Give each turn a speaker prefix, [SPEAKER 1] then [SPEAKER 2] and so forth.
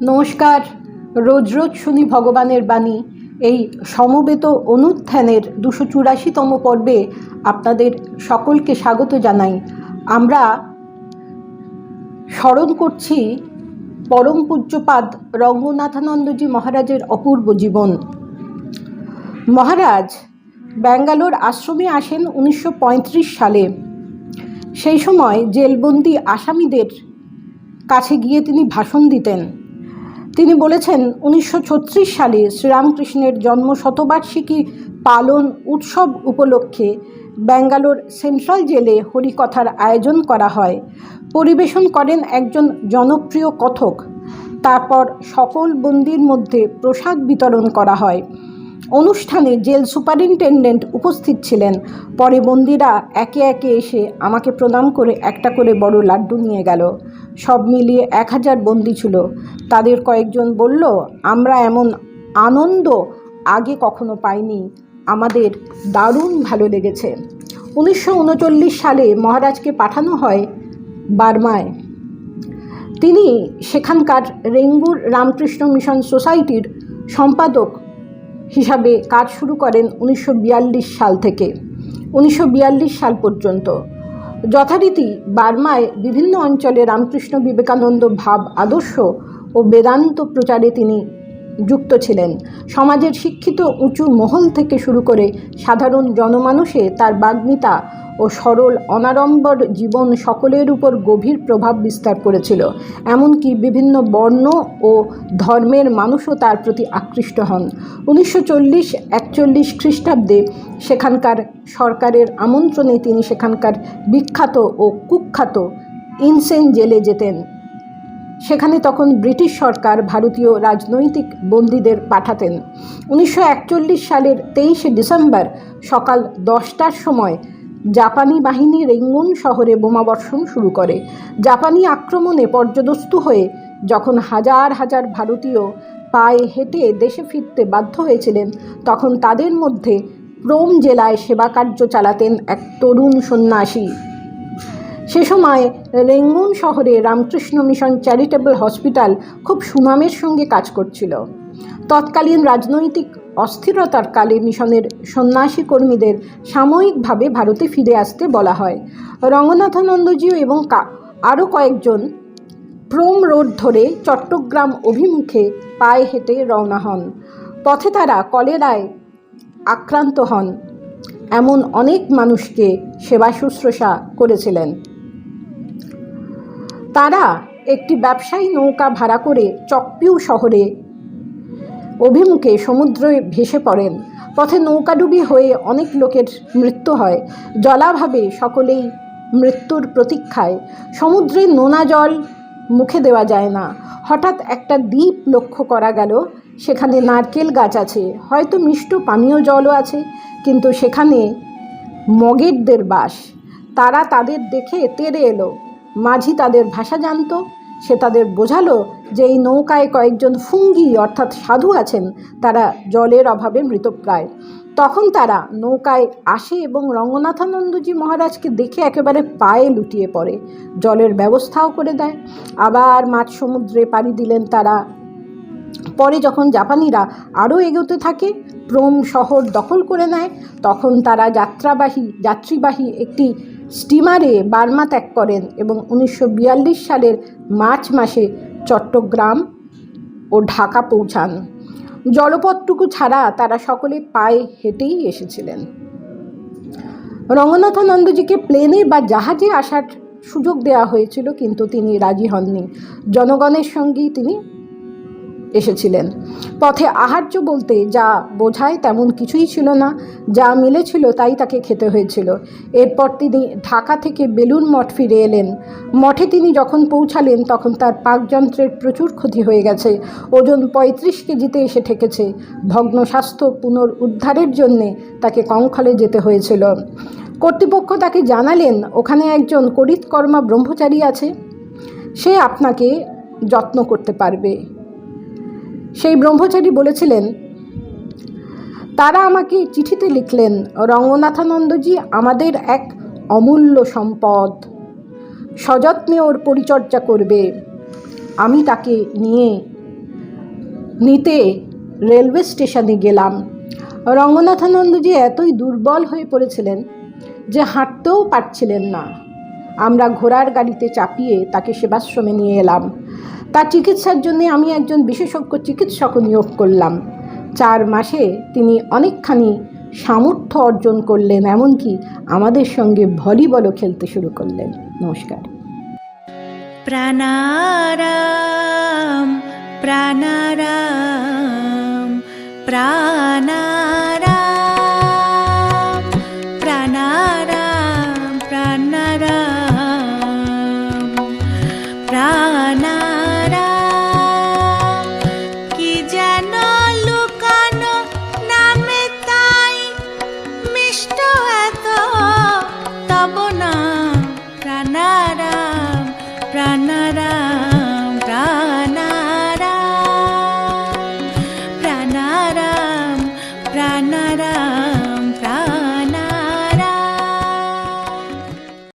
[SPEAKER 1] নমস্কার। রোজ রোজ শুনি ভগবানের বাণী। এই সমবেত অনুত্থানের দুশো চুরাশিতম পর্বে আপনাদের সকলকে স্বাগত জানাই। আমরা স্মরণ করছি পরম পূজ্যপাদ রঙ্গনাথানন্দজি মহারাজের অপূর্ব জীবন। মহারাজ ব্যাঙ্গালোর আশ্রমে আসেন উনিশশো পঁয়ত্রিশ সালে। সেই সময় জেলবন্দি আসামিদের কাছে গিয়ে তিনি ভাষণ দিতেন। তিনি বলেছেন, উনিশশো ছত্রিশ সালে শ্রীরামকৃষ্ণের জন্ম শতবার্ষিকী পালন উৎসব উপলক্ষে ব্যাঙ্গালোর সেন্ট্রাল জেলে হরিকথার আয়োজন করা হয়। পরিবেশন করেন একজন জনপ্রিয় কথক। তারপর সকল বন্দির মধ্যে প্রসাদ বিতরণ করা হয়। অনুষ্ঠানে জেল সুপারিনটেন্ডেন্ট উপস্থিত ছিলেন। পরে বন্দিরা একে একে এসে আমাকে প্রণাম করে একটা করে বড় লাড্ডু নিয়ে গেল। সব মিলিয়ে এক হাজার বন্দি ছিল। তাদের কয়েকজন বলল, আমরা এমন আনন্দ আগে কখনো পাইনি। আমাদের দারুণ ভালো লেগেছে। উনিশশো উনচল্লিশ সালে মহারাজকে পাঠানো হয় বার্মায়। তিনি সেখানকার রেঙ্গুর রামকৃষ্ণ মিশন সোসাইটির সম্পাদক হিসাবে কাজ শুরু করেন উনিশশো বিয়াল্লিশ সাল থেকে। উনিশশো বিয়াল্লিশ সাল পর্যন্ত। যথারীতি বার্মায় বিভিন্ন অঞ্চলে রামকৃষ্ণ বিবেকানন্দ ভাব আদর্শ ও বেদান্ত প্রচারে তিনি যুক্ত ছিলেন। সমাজের শিক্ষিত উঁচু মহল থেকে শুরু করে সাধারণ জনমানুষে তার বাগ্মিতা ও সরল অনাড়ম্বর জীবন সকলের উপর গভীর প্রভাব বিস্তার করেছিল। এমনকি বিভিন্ন বর্ণ ও ধর্মের মানুষও তার প্রতি আকৃষ্ট হন। উনিশশো চল্লিশ একচল্লিশ খ্রিস্টাব্দে সেখানকার সরকারের আমন্ত্রণে তিনি সেখানকার বিখ্যাত ও কুখ্যাত ইনসেন জেলে যেতেন। সেখানে তখন ব্রিটিশ সরকার ভারতীয় রাজনৈতিক বন্দীদের পাঠাতেন। উনিশশো একচল্লিশ সালের তেইশে ডিসেম্বর সকাল দশটার সময় জাপানি বাহিনী রেঙ্গুন শহরে বোমাবর্ষণ শুরু করে। জাপানি আক্রমণে পর্যদস্তু হয়ে যখন হাজার হাজার ভারতীয় পায়ে হেঁটে দেশে ফিরতে বাধ্য হয়েছিলেন, তখন তাদের মধ্যে প্রোম জেলায় সেবা কার্য চালাতেন এক তরুণ সন্ন্যাসী। সে সময় রেঙ্গুন শহরে রামকৃষ্ণ মিশন চ্যারিটেবল হসপিটাল খুব সুনামের সঙ্গে কাজ করছিল। তৎকালীন রাজনৈতিক অস্থিরতার কালে মিশনের সন্ন্যাসী কর্মীদের সাময়িকভাবে ভারতে ফিরে আসতে বলা হয়। রঙ্গনাথানন্দজিও এবং আরও কয়েকজন প্রোম রোড ধরে চট্টগ্রাম অভিমুখে পায়ে হেঁটে রওনা হন। পথে তারা কলেরায় আক্রান্ত হন। এমন অনেক মানুষকে সেবা শুশ্রূষা করেছিলেন। তারা একটি ব্যবসায়ী নৌকা ভাড়া করে চকপিউ শহরে অভিমুখে সমুদ্রে ভেসে পড়েন। পথে নৌকাডুবি হয়ে অনেক লোকের মৃত্যু হয়। জলাভাবে সকলেই মৃত্যুর প্রতীক্ষায়। সমুদ্রে নোনা জল মুখে দেওয়া যায় না। হঠাৎ একটা দ্বীপ লক্ষ্য করা গেল। সেখানে নারকেল গাছ আছে। হয়তো মিষ্ট পানীয় জলও আছে, কিন্তু সেখানে মগেরদের বাস। তারা তাদের দেখে তেড়ে এলো। মাঝি তাদের ভাষা জানত, সে তাদের বোঝালো যে এই নৌকায় কয়েকজন ফুঙ্গি অর্থাৎ সাধু আছেন, তারা জলের অভাবে মৃতপ্রায় তখন তারা নৌকায় আসে এবং রঙ্গনাথানন্দজি মহারাজকে দেখে একেবারে পায়ে লুটিয়ে পড়ে, জলের ব্যবস্থাও করে দেয়। আবার মাছ সমুদ্রে পাড়ি দিলেন তারা। পরে যখন জাপানিরা আরও এগোতে থাকে, প্রোম শহর দখল করে নেয়। তখন তারা যাত্রাবাহী, যাত্রীবাহী একটি স্টিমারে বার্মা ত্যাগ করেন এবং উনিশশো বিয়াল্লিশ সালের মার্চ মাসে চট্টগ্রাম ও ঢাকা পৌঁছান। জলপথটুকু ছাড়া তারা সকলে পায়ে হেঁটেই এসেছিলেন। রঙ্গনাথানন্দজিকে প্লেনে বা জাহাজে আসার সুযোগ দেওয়া হয়েছিল, কিন্তু তিনি রাজি হননি। জনগণের সঙ্গেই তিনি এসেছিলেন। পথে আহার্য বলতে যা বোঝায় তেমন কিছুই ছিল না। যা মিলেছিল তাই তাকে খেতে হয়েছিল। এরপর তিনি ঢাকা থেকে বেলুন মঠ ফিরে এলেন। মঠে তিনি যখন পৌঁছালেন তখন তার পাকযন্ত্রের প্রচুর ক্ষতি হয়ে গেছে। ওজন পঁয়ত্রিশ কেজিতে এসে ঠেকেছে। ভগ্ন স্বাস্থ্য পুনর উদ্ধারের জন্যে তাকে কঙ্খলে যেতে হয়েছিল। কর্তৃপক্ষ তাকে জানালেন, ওখানে একজন করিতকর্মা ব্রহ্মচারী আছে। সে আপনাকে যত্ন করতে পারবে। সেই ব্রহ্মচারী বলেছিলেন, তারা আমাকে চিঠিতে লিখলেন, রঙ্গনাথানন্দজি আমাদের এক অমূল্য সম্পদ। সযত্নে ওর পরিচর্যা করবে। আমি তাকে নিয়ে নিতে রেলওয়ে স্টেশনে গেলাম। রঙ্গনাথানন্দজি এতই দুর্বল হয়ে পড়েছিলেন যে হাঁটতেও পারছিলেন না। আমরা ঘোড়ার গাড়িতে চাপিয়ে তাকে সেবাশ্রমে নিয়ে এলাম। তার চিকিৎসার জন্য আমি একজন বিশেষজ্ঞ চিকিৎসকও নিয়োগ করলাম। চার মাসে তিনি অনেকখানি সামর্থ্য অর্জন করলেন, এমনকি আমাদের সঙ্গে ভলিবলও খেলতে শুরু করলেন। নমস্কার।
[SPEAKER 2] প্রাণারাম প্রাণারাম প্রাণারাম।